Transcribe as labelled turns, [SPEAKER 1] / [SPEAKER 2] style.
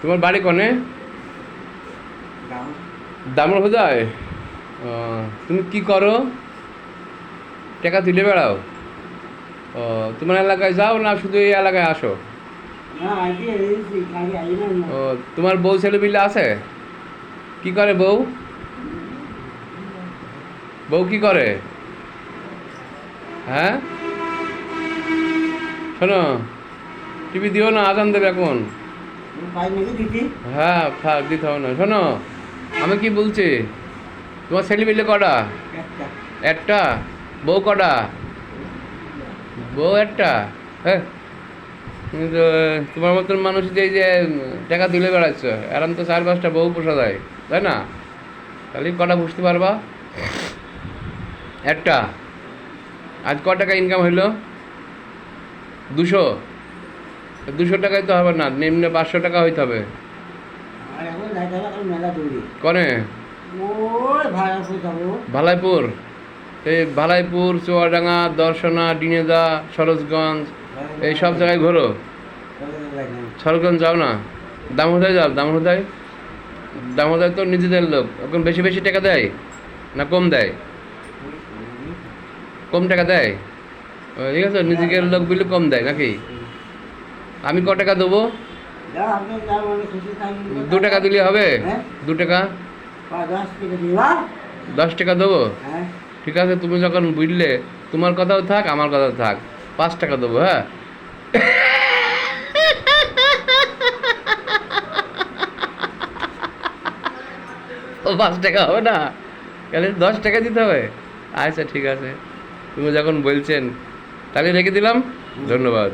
[SPEAKER 1] তোমার বাড়ি কনে? দামর হোদায় ও তুমি কি করো? টাকা তুলে বেড়াও। ও তোমার এলাকায় যাও না শুধু এই এলাকায় আসো? ও তোমার বউ ছেলে মিলে আছে? কি করে বউ? বউ কি করে? হ্যাঁ? শোনো টিভি দিও না আজান দেবে এখন। হ্যাঁ থাক দিতে হবে না। শোনো আমি কি বলছি? তোমার ছেলে মিলে কটা? একটা। বউ কটা? বউ একটা? হ্যাঁ তুমি তোমার মতন মানুষ যে এই যে টাকা তুলে বেড়াচ্ছ এরম তো চার পাঁচটা বউ পোষা যায় তাই না? তাহলে কটা বুঝতে পারবা? একটা। আজ ক টাকা ইনকাম হইল? দুশো। দুশো টাকায় তো হবে না নিম্ন পাঁচশো টাকা হইতে হবে। কনে? ভালাইপুর এই ভালাইপুর চুয়াডাঙ্গা দর্শনা ডিনেদা সরোজগঞ্জ এই সব জায়গায় ঘোরো। সরোজগঞ্জ যাও না। দামোদায় যাও দামোদায়। দামোদায় তো নিজেদের লোক। এখন বেশি বেশি টাকা দেয় না কম দেয়? কম টাকা দেয়? ঠিক আছে নিজেদের লোক বলে কম দেয় নাকি? আমি ক টাকা দেবো? দু টাকা দিলে হবে?
[SPEAKER 2] হ্যাঁ?
[SPEAKER 1] দু টাকা? দশ টাকা দেবো?
[SPEAKER 2] হ্যাঁ?
[SPEAKER 1] ঠিক আছে তুমি যখন বুঝলে তোমার কথাও থাক আমার কথাও থাক। পাঁচ টাকা দেবো হ্যাঁ? ও পাঁচ টাকা হবে না? তাহলে দশ টাকা দিতে হবে? আচ্ছা ঠিক আছে। তুমি যখন বলছেন তাহলে রেখে দিলাম। ধন্যবাদ।